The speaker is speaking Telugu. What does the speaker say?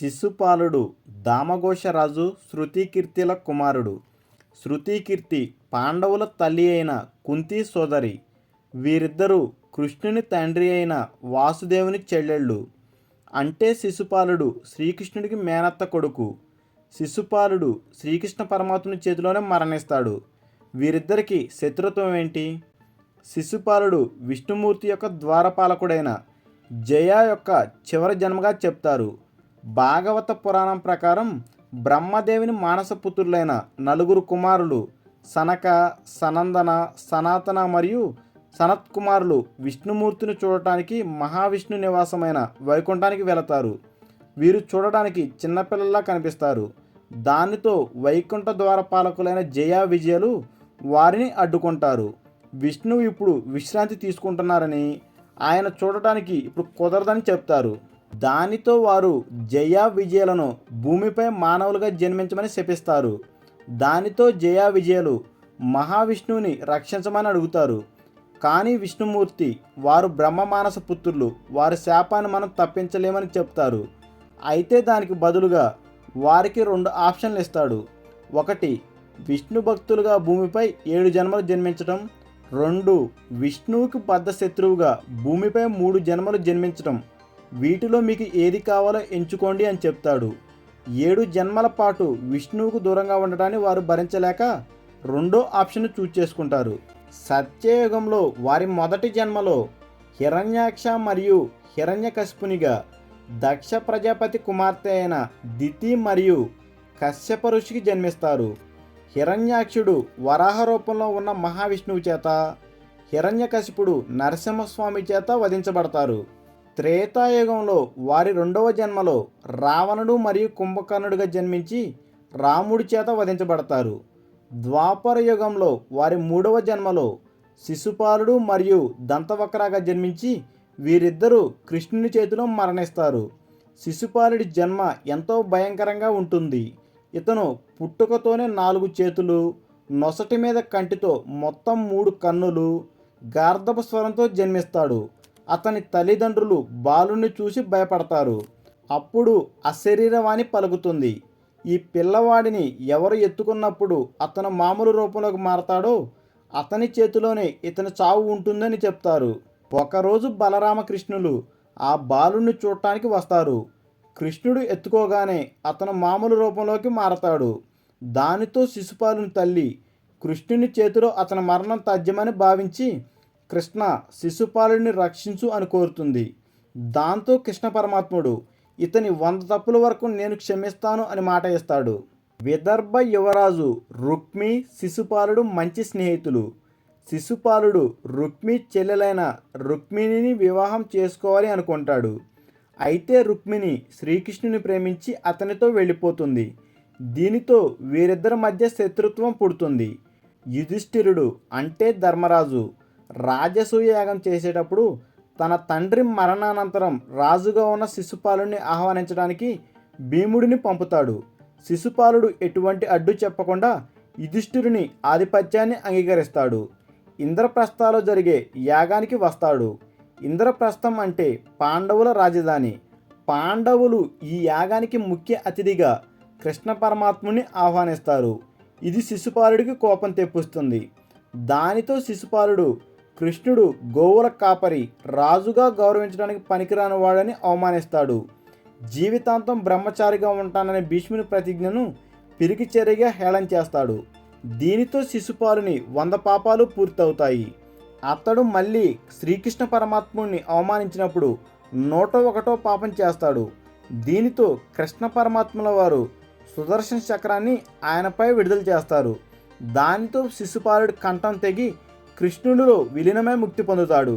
శిశుపాలుడు దామఘోషరాజు శృతికీర్తిల కుమారుడు. శృతికీర్తి పాండవుల తల్లి అయిన కుంతి సోదరి. వీరిద్దరూ కృష్ణుని తండ్రి అయిన వాసుదేవుని చెల్లెళ్ళు. అంటే శిశుపాలుడు శ్రీకృష్ణుడికి మేనత్త కొడుకు. శిశుపాలుడు శ్రీకృష్ణ పరమాత్ముని చేతిలోనే మరణిస్తాడు. వీరిద్దరికి శత్రుత్వం ఏంటి? శిశుపాలుడు విష్ణుమూర్తి యొక్క ద్వారపాలకుడైన జయ యొక్క చివరి జన్మగా చెప్తారు. భాగవత పురాణం ప్రకారం బ్రహ్మదేవిని మానసపుత్రులైన నలుగురు కుమారులు సనక సనందన సనాతన మరియు సనత్ కుమారులు విష్ణుమూర్తిని చూడటానికి మహావిష్ణు నివాసమైన వైకుంఠానికి వెళతారు. వీరు చూడటానికి చిన్నపిల్లల్లా కనిపిస్తారు. దానితో వైకుంఠ ద్వారపాలకులైన జయ విజయలు వారిని అడ్డుకుంటారు. విష్ణువు ఇప్పుడు విశ్రాంతి తీసుకుంటున్నారని ఆయన చూడటానికి ఇప్పుడు కుదరదని చెప్తారు. దానితో వారు జయ విజయలను భూమిపై మానవులుగా జన్మించమని శపిస్తారు. దానితో జయ విజయలు మహావిష్ణువుని రక్షించమని అడుగుతారు. కానీ విష్ణుమూర్తి వారు బ్రహ్మ మానస పుత్రులు వారి శాపాన్ని మనం తప్పించలేమని చెప్తారు. అయితే దానికి బదులుగా వారికి రెండు ఆప్షన్లు ఇస్తాడు. ఒకటి విష్ణు భక్తులుగా భూమిపై ఏడు జన్మలు జన్మించడం రెండు విష్ణువుకి బద్ధ శత్రువుగా భూమిపై మూడు జన్మలు జన్మించడం వీటిలో మీకు ఏది కావాలో ఎంచుకోండి అని చెప్తాడు. ఏడు జన్మల పాటు విష్ణువుకు దూరంగా ఉండటాన్ని వారు భరించలేక రెండో ఆప్షన్ చూజ్ చేసుకుంటారు. సత్యయుగంలో వారి మొదటి జన్మలో హిరణ్యాక్ష మరియు హిరణ్యకశిపునిగా దక్ష ప్రజాపతి కుమార్తె అయిన దితి మరియు కశ్యప ఋషికి జన్మిస్తారు. హిరణ్యాక్షుడు వరాహ రూపంలో ఉన్న మహావిష్ణువు చేత హిరణ్యకశిపుడు నరసింహస్వామి చేత వధించబడతారు. త్రేతాయుగంలో వారి రెండవ జన్మలో రావణుడు మరియు కుంభకర్ణుడిగా జన్మించి రాముడి చేత వధించబడతారు. ద్వాపర యుగంలో వారి మూడవ జన్మలో శిశుపాలుడు మరియు దంతవక్రాగా జన్మించి వీరిద్దరూ కృష్ణుని చేతిలో మరణిస్తారు. శిశుపాలుడి జన్మ ఎంతో భయంకరంగా ఉంటుంది. ఇతను పుట్టుకతోనే నాలుగు చేతులు నొసటి మీద కంటితో మొత్తం మూడు కన్నులు గార్ధప స్వరంతో జన్మిస్తాడు. అతని తల్లిదండ్రులు బాలుని చూసి భయపడతారు. అప్పుడు అశరీరవాణి పలుకుతుంది. ఈ పిల్లవాడిని ఎవరు ఎత్తుకున్నప్పుడు అతను మామూలు రూపంలోకి మారతాడో అతని చేతిలోనే ఇతని చావు ఉంటుందని చెప్తారు. ఒకరోజు బలరామకృష్ణులు ఆ బాలుని చూడటానికి వస్తారు. కృష్ణుడు ఎత్తుకోగానే అతను మామూలు రూపంలోకి మారతాడు. దానితో శిశుపాలుని తల్లి కృష్ణుని చేతిలో అతని మరణం తథ్యమని భావించి కృష్ణ శిశుపాలుని రక్షించు అని కోరుతుంది. దాంతో కృష్ణ పరమాత్ముడు ఇతని వంద తప్పుల వరకు నేను క్షమిస్తాను అని మాట ఇస్తాడు. విదర్భ యువరాజు రుక్మి శిశుపాలుడు మంచి స్నేహితులు. శిశుపాలుడు రుక్మి చెల్లెలైన రుక్మిణిని వివాహం చేసుకోవాలి అనుకుంటాడు. అయితే రుక్మిణి శ్రీకృష్ణుని ప్రేమించి అతనితో వెళ్ళిపోతుంది. దీనితో వీరిద్దరి మధ్య శత్రుత్వం పుడుతుంది. యుధిష్ఠిరుడు అంటే ధర్మరాజు. రాజసూయ యాగం చేసేటప్పుడు తన తండ్రి మరణానంతరం రాజుగా ఉన్న శిశుపాలుని ఆహ్వానించడానికి భీముడిని పంపుతాడు. శిశుపాలుడు ఎటువంటి అడ్డు చెప్పకుండా యుధిష్ఠిరుని ఆధిపత్యాన్ని అంగీకరిస్తాడు. ఇంద్రప్రస్థాలో జరిగే యాగానికి వస్తాడు. ఇంద్రప్రస్థం అంటే పాండవుల రాజధాని. పాండవులు ఈ యాగానికి ముఖ్య అతిథిగా కృష్ణ పరమాత్ముని ఆహ్వానిస్తారు. ఇది శిశుపాలుడికి కోపం తెప్పిస్తుంది. దానితో శిశుపాలుడు కృష్ణుడు గోవుల కాపరి రాజుగా గౌరవించడానికి పనికిరాని వాడని అవమానిస్తాడు. జీవితాంతం బ్రహ్మచారిగా ఉంటాననే భీష్ముని ప్రతిజ్ఞను పిరికి చెరిగా హేళన చేస్తాడు. దీనితో శిశుపాలుని వంద పాపాలు పూర్తవుతాయి. అతడు మళ్ళీ శ్రీకృష్ణ పరమాత్ముడిని అవమానించినప్పుడు నూట ఒకటో పాపం చేస్తాడు. దీనితో కృష్ణ పరమాత్ముల వారు సుదర్శన చక్రాన్ని ఆయనపై విడుదల చేస్తారు. దానితో శిశుపాలుడి కంఠం తెగి కృష్ణుడిలో విలీనమై ముక్తి పొందుతాడు.